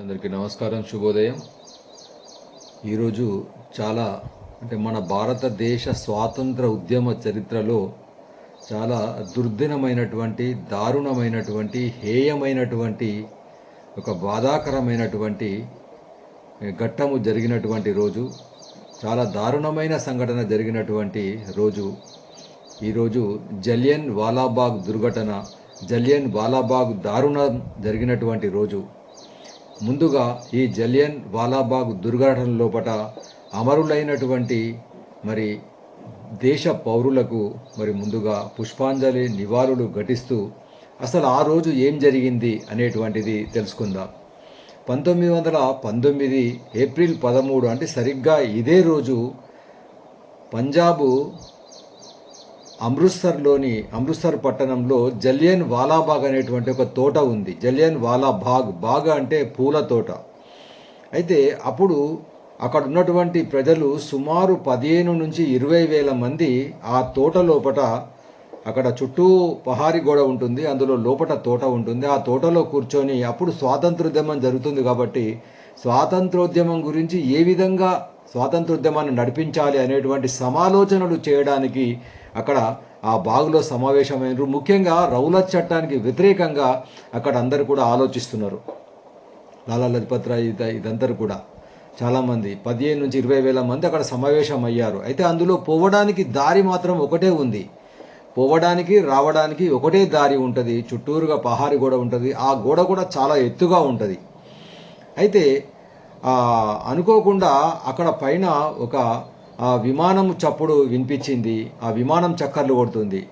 అందరికీ నమస్కారం శుభోదయం. ఈరోజు చాలా అంటే మన భారతదేశ స్వాతంత్ర ఉద్యమ చరిత్రలో చాలా దుర్దినమైనటువంటి దారుణమైనటువంటి హేయమైనటువంటి ఒక బాధాకరమైనటువంటి ఘట్టము జరిగినటువంటి రోజు చాలా దారుణమైన సంఘటన జరిగినటువంటి రోజు. ఈరోజు జలియన్ వాలాబాగ్ దుర్ఘటన జలియన్ వాలాబాగ్ దారుణం జరిగినటువంటి రోజు. ముందుగా ఈ జలియన్ వాలాబాగ్ దుర్ఘటన లోపట అమరులైనటువంటి మరి దేశ పౌరులకు మరి ముందుగా పుష్పాంజలి నివాళులు ఘటిస్తూ అసలు ఆ రోజు ఏం జరిగింది అనేటువంటిది తెలుసుకుందాం. పంతొమ్మిది వందల పంతొమ్మిది ఏప్రిల్ పదమూడు అంటే సరిగ్గా ఇదే రోజు పంజాబు అమృత్సర్లోని అమృత్సర్ పట్టణంలో జలియన్ వాలాబాగ్ అనేటువంటి ఒక తోట ఉంది. జలియన్ వాలా బాగ్ బాగ్ అంటే పూల తోట. అయితే అప్పుడు అక్కడ ఉన్నటువంటి ప్రజలు సుమారు పదిహేను నుంచి ఇరవై వేల మంది ఆ తోట లోపట అక్కడ చుట్టూ పహారీ గోడ ఉంటుంది అందులో లోపట తోట ఉంటుంది. ఆ తోటలో కూర్చొని అప్పుడు స్వాతంత్రోద్యమం జరుగుతుంది కాబట్టి స్వాతంత్రోద్యమం గురించి ఏ విధంగా స్వాతంత్రోద్యమాన్ని నడిపించాలి అనేటువంటి సమాలోచనలు చేయడానికి అక్కడ ఆ బాగులో సమావేశమైనరు. ముఖ్యంగా రౌలత్ చట్టానికి వ్యతిరేకంగా అక్కడ అందరూ కూడా ఆలోచిస్తున్నారు. లాలా లజపత్ రాయ్ ఇద ఇదందరూ కూడా. చాలామంది పదిహేను నుంచి ఇరవై వేల మంది అక్కడ సమావేశం అయ్యారు అయితే అందులో పోవడానికి దారి మాత్రం ఒకటే ఉంది. పోవడానికి రావడానికి ఒకటే దారి ఉంటుంది. చుట్టూరుగా పహారి గోడ ఉంటుంది. ఆ గోడ కూడా చాలా ఎత్తుగా ఉంటుంది. అయితే అనుకోకుండా అక్కడ పైన ఒక విమానం చప్పుడు వినిపించింది. ఆ విమానం చక్కర్లు కొడుతుంది.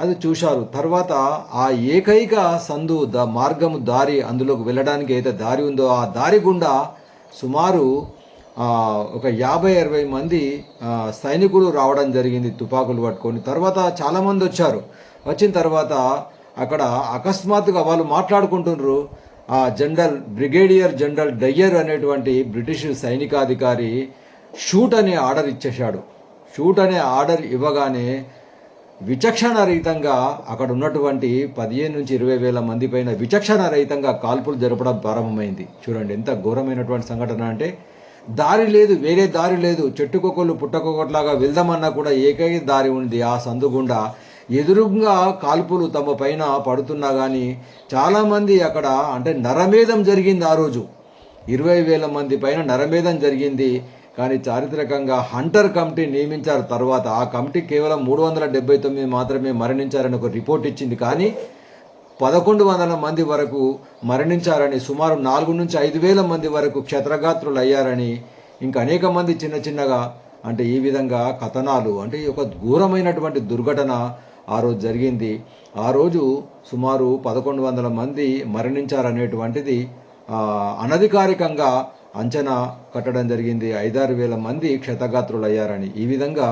అది చూశారు. తర్వాత ఆ ఏకైక సందు ద మార్గము దారి అందులోకి వెళ్ళడానికి అయితే దారి ఉందో ఆ దారి గుండా సుమారు ఒక యాభై అరవై మంది సైనికులు రావడం జరిగింది తుపాకులు పట్టుకొని. తర్వాత చాలామంది వచ్చారు. వచ్చిన తర్వాత అక్కడ అకస్మాత్తుగా వాళ్ళు మాట్లాడుకుంటున్నారు ఆ జనరల్ బ్రిగేడియర్ జనరల్ డయ్యర్ అనేటువంటి బ్రిటిష్ సైనికాధికారి షూట్ అనే ఆర్డర్ ఇచ్చేశాడు. షూట్ అనే ఆర్డర్ ఇవ్వగానే విచక్షణ రహితంగా అక్కడ ఉన్నటువంటి పదిహేను నుంచి ఇరవై వేల మంది పైన విచక్షణ రహితంగా కాల్పులు జరపడం ప్రారంభమైంది. చూడండి ఎంత ఘోరమైనటువంటి సంఘటన అంటే దారి లేదు వేరే దారి లేదు చెట్టుకొకళ్ళు పుట్టకొకట్లాగా వెళ్దామన్నా కూడా ఏకైక దారి ఉంది ఆ సందు గుండా. ఎదురుగా కాల్పులు తమ పైన పడుతున్నా కానీ చాలామంది అక్కడ అంటే నరమేధం జరిగింది ఆ రోజు. ఇరవై వేల మంది పైన నరమేధం జరిగింది. కానీ చారిత్రకంగా హంటర్ కమిటీ నియమించారు తర్వాత. ఆ కమిటీ కేవలం మూడు వందల డెబ్బై తొమ్మిది మాత్రమే మరణించారని ఒక రిపోర్ట్ ఇచ్చింది. కానీ పదకొండు వందల మంది వరకు మరణించారని సుమారు నాలుగు నుంచి ఐదు వేల మంది వరకు క్షత్రగాత్రులు అయ్యారని ఇంకా అనేక మంది చిన్న చిన్నగా అంటే ఈ విధంగా కథనాలు అంటే ఒక ఘోరమైనటువంటి దుర్ఘటన ఆ రోజు జరిగింది. ఆ రోజు సుమారు పదకొండు వందల మంది మరణించారనేటువంటిది అనధికారికంగా అంచనా కట్టడం జరిగింది. ఐదారు వేల మంది క్షతగాత్రులయ్యారని. ఈ విధంగా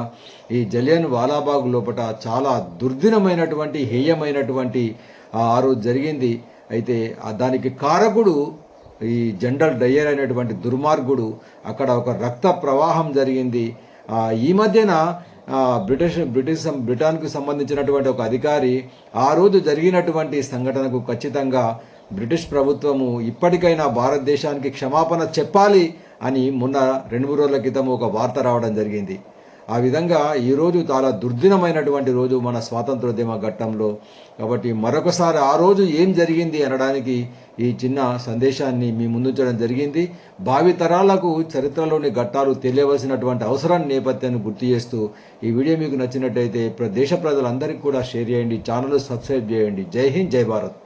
ఈ జలియన్ వాలాబాగ్ లోపల చాలా దుర్దినమైనటువంటి హేయమైనటువంటి ఆ రోజు జరిగింది. అయితే దానికి కారకుడు ఈ జనరల్ డయ్యర్ అనేటువంటి దుర్మార్గుడు అక్కడ ఒక రక్త ప్రవాహం జరిగింది. ఈ మధ్యన బ్రిటిష్ బ్రిటిష్ సం- బ్రిటన్కు సంబంధించినటువంటి ఒక అధికారి ఆ రోజు జరిగినటువంటి సంఘటనకు ఖచ్చితంగా బ్రిటిష్ ప్రభుత్వము ఇప్పటికైనా భారతదేశానికి క్షమాపణ చెప్పాలి అని మొన్న రెండు మూడు రోజుల క్రితం ఒక వార్త రావడం జరిగింది. ఆ విధంగా ఈరోజు చాలా దుర్దినమైనటువంటి రోజు మన స్వాతంత్రోద్యమ ఘట్టంలో. కాబట్టి మరొకసారి ఆ రోజు ఏం జరిగింది అనడానికి ఈ చిన్న సందేశాన్ని మీ ముందుంచడం జరిగింది. భావి తరాలకు చరిత్రలోని ఘట్టాలు తెలియవలసినటువంటి అవసరాన్ని నేపథ్యాన్ని గుర్తు చేస్తూ ఈ వీడియో మీకు నచ్చినట్టయితే దేశ ప్రజలందరికీ కూడా షేర్ చేయండి ఛానల్ సబ్స్క్రైబ్ చేయండి. జై హింద్ జై భారత్.